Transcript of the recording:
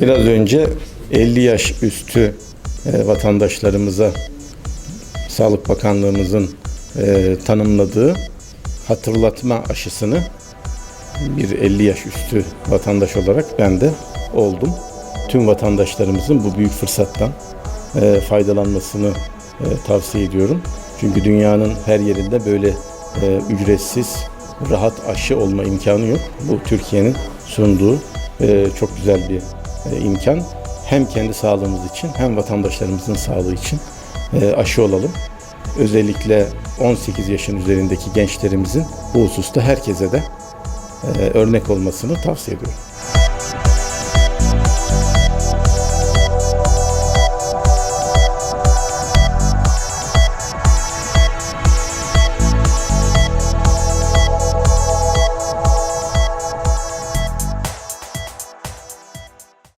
Biraz önce 50 yaş üstü e, vatandaşlarımıza Sağlık Bakanlığımızın e, tanımladığı hatırlatma aşısını bir 50 yaş üstü vatandaş olarak ben de oldum. Tüm vatandaşlarımızın bu büyük fırsattan e, faydalanmasını tavsiye ediyorum. Çünkü dünyanın her yerinde böyle ücretsiz, rahat aşı olma imkanı yok. Bu Türkiye'nin sunduğu çok güzel bir imkan. Hem kendi sağlığımız için hem vatandaşlarımızın sağlığı için e, aşı olalım. Özellikle 18 yaşın üzerindeki gençlerimizin bu hususta herkese de e, örnek olmasını tavsiye ediyorum.